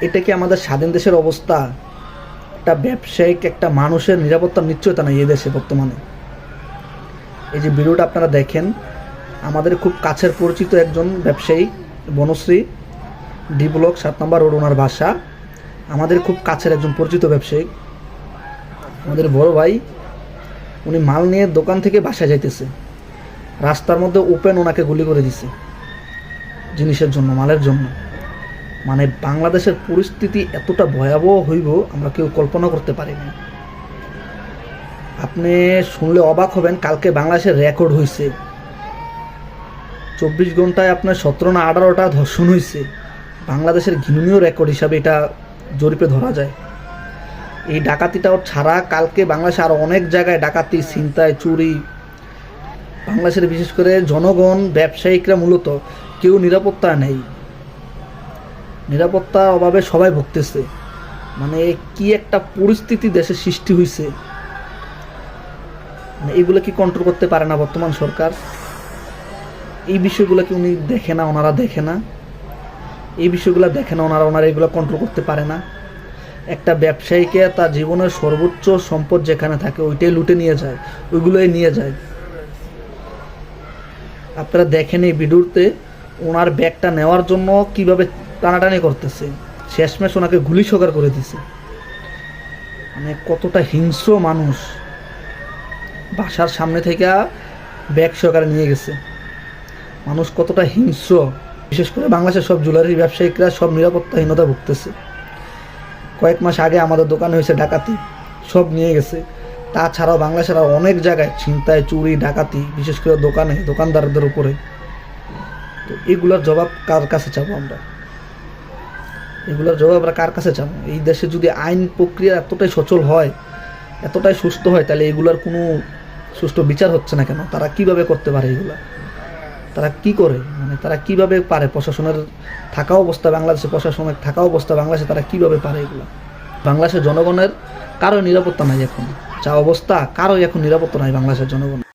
এটা কি আমাদের স্বাধীন দেশের অবস্থা? একটা ব্যবসায়িক, একটা মানুষের নিরাপত্তার নিশ্চয়তা নেই এই দেশে বর্তমানে। এই যে ভিডিওটা আপনারা দেখেন, আমাদের খুব কাছের পরিচিত একজন ব্যবসায়ী, বনশ্রী ডি ব্লক সাত নম্বর রোড, ওনার বাসা। আমাদের খুব কাছের একজন পরিচিত ব্যবসায়ী। আমাদের বড় ভাই, উনি মাল নিয়ে দোকান থেকে বাসায় যাইতেছে। রাস্তার মধ্যে ওপেন ওনাকে গুলি করে দিছে। জিনিসের জন্য, মালের জন্য। মানে বাংলাদেশের পরিস্থিতি এতটা ভয়াবহ হইব, আমরা কেউ কল্পনা করতে পারি না আপনি শুনলে অবাক হবেন, কালকে বাংলাদেশের রেকর্ড হয়েছে চব্বিশ ঘন্টায় আপনার সতেরো না আঠারোটা ধর্ষণ হয়েছে বাংলাদেশের ঘৃণনীয় রেকর্ড হিসাবে এটা জরিপে ধরা যায়। এই ডাকাতিটাও ছাড়া কালকে বাংলাদেশে আরও অনেক জায়গায় ডাকাতি, ছিনতাই, চুরি। বাংলাদেশের বিশেষ করে জনগণ, ব্যবসায়িকরা মূলত কেউ নিরাপত্তা নেই। নিরাপত্তার অভাবে সবাই ভুগতেছে। মানে কি একটা পরিস্থিতি দেশে সৃষ্টি হয়েছে মানে এইগুলো কি কন্ট্রোল করতে পারে না বর্তমান সরকার? এই বিষয়গুলো কি উনি দেখে না, ওনারা দেখে না? এই বিষয়গুলো দেখে না, ওনারা ওনারা এগুলো কন্ট্রোল করতে পারে না? একটা ব্যবসায়ীকে তার জীবনের সর্বোচ্চ সম্পদ যেখানে থাকে, ওইটাই লুটে নিয়ে যায়, ওইগুলোই নিয়ে যায়। আপনারা দেখেন এই ভিডিওতে, ওনার ব্যাগটা নেওয়ার জন্য কীভাবে টানাটানি করতেছে। শেষমেশ ওনাকে গুলি সকার করে দিছে। মানে কতটা হিংস্র মানুষ। বাসার সামনে থেকে ব্যাগ সহকারে নিয়ে গেছে। মানুষ কতটা হিংস্র। বিশেষ করে বাংলাদেশের সব জুয়েলারি ব্যবসায়িকরা সব নিরাপত্তাহীনতা ভুগতেছে। কয়েক মাস আগে আমাদের দোকানে হয়েছে ডাকাতি। সব নিয়ে গেছে। তাছাড়াও বাংলাদেশের অনেক জায়গায় ছিনতাই, চুরি, ডাকাতি, বিশেষ করে দোকানে, দোকানদারদের উপরে। তো এগুলোর জবাব কার কাছে চাবো আমরা? এগুলোর জবাব আমরা কার কাছে চাবো? এই দেশে যদি আইন প্রক্রিয়া এতটাই সচল হয়, এতটাই সুস্থ হয়, তাহলে এগুলোর কোনো সুষ্ঠু বিচার হচ্ছে না কেন? তারা কীভাবে করতে পারে এগুলা? তারা কি করে? মানে তারা কীভাবে পারে? প্রশাসনের থাকা অবস্থা বাংলাদেশে, প্রশাসনের থাকা অবস্থা বাংলাদেশে, তারা কীভাবে পারে এগুলো? বাংলাদেশের জনগণের কারও নিরাপত্তা নাই এখন। যা অবস্থা কারও এখন নিরাপত্তা নাই বাংলাদেশের জনগণ